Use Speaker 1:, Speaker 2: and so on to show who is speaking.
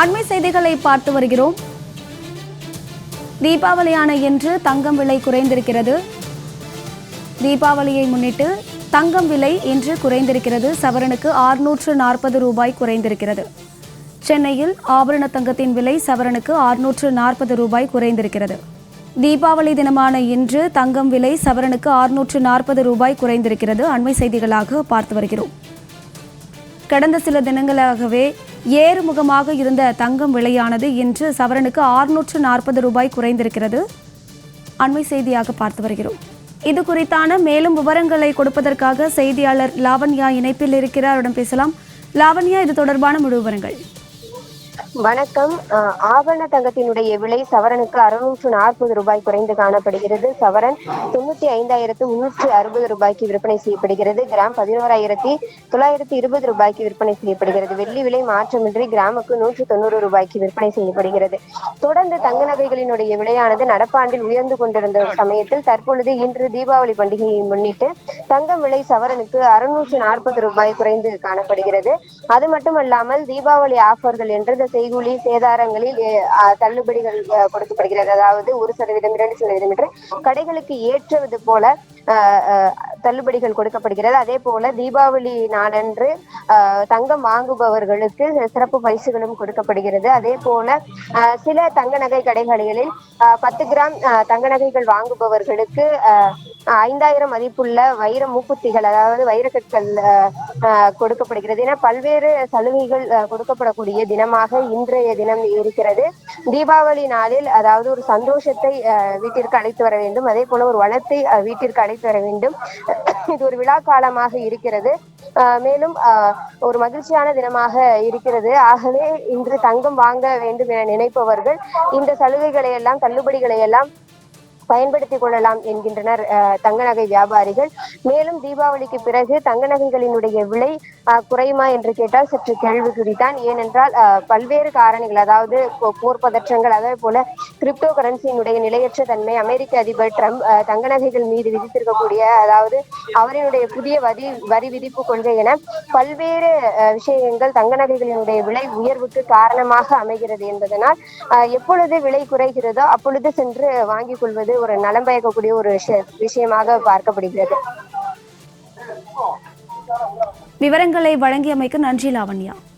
Speaker 1: அண்மை செய்திகளை பார்த்து வருகிறோம். தீபாவளியான இன்று தங்கம் விலை குறைந்திருக்கிறது. தீபாவளியை முன்னிட்டு தங்கம் விலை இன்று குறைந்திருக்கிறது. சவரனுக்கு ஆறுநூற்று நாற்பது ரூபாய் குறைந்திருக்கிறது. சென்னையில் ஆபரண தங்கத்தின் விலை சவரனுக்கு ஆறுநூற்று நாற்பது ரூபாய் குறைந்திருக்கிறது. தீபாவளி தினமான இன்று தங்கம் விலை சவரனுக்கு ஆறுநூற்று நாற்பது ரூபாய் குறைந்திருக்கிறது. அண்மை செய்திகளாக பார்த்து வருகிறோம். கடந்த சில தினங்களாகவே ஏறுமுகமாக இருந்த தங்கம் விலையானது இன்று சவரனுக்கு ஆறுநூற்று நாற்பது ரூபாய் குறைந்திருக்கிறது. அண்மை செய்தியாக பார்த்து வருகிறோம். இது குறித்தான மேலும் விவரங்களை கொடுப்பதற்காக செய்தியாளர் லாவண்யா இணைப்பில் இருக்கிறார். பேசலாம். லாவண்யா இது தொடர்பான முழு விவரங்கள்.
Speaker 2: வணக்கம். ஆபரண தங்கத்தினுடைய விலை சவரனுக்கு அறுநூற்று நாற்பது ரூபாய் குறைந்து காணப்படுகிறது. சவரன் தொண்ணூத்தி ஐந்தாயிரத்து முன்னூற்றி அறுபது ரூபாய்க்கு விற்பனை செய்யப்படுகிறது. கிராம் பதினோராயிரத்தி தொள்ளாயிரத்தி இருபது ரூபாய்க்கு விற்பனை செய்யப்படுகிறது. வெள்ளி விலை மாற்றமின்றி கிராமுக்கு நூற்று தொண்ணூறு ரூபாய்க்கு விற்பனை செய்யப்படுகிறது. தொடர்ந்து தங்க நகைகளினுடைய விலையானது நடப்பாண்டில் உயர்ந்து கொண்டிருந்த சமயத்தில் தற்பொழுது இன்று தீபாவளி பண்டிகையை முன்னிட்டு தங்கம் விலை சவரனுக்கு அறுநூற்று நாற்பது ரூபாய் குறைந்து காணப்படுகிறது. அது மட்டுமல்லாமல் தீபாவளி ஆஃபர்கள் என்று செய்கூலி சேதாரங்களில் தள்ளுபடிகள் கொடுக்கப்படுகிறது. அதாவது ஒரு சதவீதம் இரண்டு சதவீதம் என்று கடைகளுக்கு ஏற்றுவது போல தள்ளுபடிகள் கொடுக்கப்படுகிறது. அதே போல தீபாவளி நாளன்று தங்கம் வாங்குபவர்களுக்கு சிறப்பு பரிசுகளும் கொடுக்கப்படுகிறது. அதே போல சில தங்க நகை கடைகளில் பத்து கிராம் தங்க நகைகள் வாங்குபவர்களுக்கு அஹ் ஐந்தாயிரம் மதிப்புள்ள வைர மூக்குத்திகள் அதாவது வைரக்கற்கள் கொடுக்கப்படுகிறது. என பல்வேறு சலுகைகள் கொடுக்கப்படக்கூடிய தினமாக இன்றைய தினம் இருக்கிறது. தீபாவளி நாளில் அதாவது ஒரு சந்தோஷத்தை வீட்டிற்கு அழைத்து வர வேண்டும். அதே போல ஒரு வளத்தை வீட்டிற்கு அழைத்து வர வேண்டும். இது ஒரு விழா காலமாக இருக்கிறது. மேலும் ஒரு மகிழ்ச்சியான தினமாக இருக்கிறது. ஆகவே இன்று தங்கம் வாங்க வேண்டும் என நினைப்பவர்கள் இந்த சலுகைகளை எல்லாம் தள்ளுபடிகளை எல்லாம் பயன்படுத்திக் கொள்ளலாம் என்கின்றனர் அஹ், தங்க நகை வியாபாரிகள். மேலும் தீபாவளிக்கு பிறகு தங்க நகைகளினுடைய விலை அஹ், குறையுமா என்று கேட்டால் சற்று கேள்விக்குறிதான் ஏனென்றால் அஹ், பல்வேறு காரணிகள் அதாவது போ- போர் பதற்றங்கள் அதே போல கிரிப்டோ கரன்சியினுடைய நிலையற்ற தன்மை அமெரிக்க அதிபர் ட்ரம்ப் தங்க நகைகள் மீது விதித்திருக்கக்கூடிய அதாவது அவரினுடைய புதிய வரி வரி விதிப்பு கொள்கை என பல்வேறு அஹ், விஷயங்கள் தங்க நகைகளினுடைய விலை உயர்வுக்கு காரணமாக அமைகிறது என்பதனால் அஹ், எப்பொழுது விலை குறைகிறதோ அப்பொழுது சென்று வாங்கிக் கொள்வது ஒரு நலம் பயக்கக்கூடிய ஒரு விஷயமாக பார்க்கப்படுகிறது.
Speaker 1: விவரங்களை வழங்கியமைக்கு நன்றி லாவண்யா.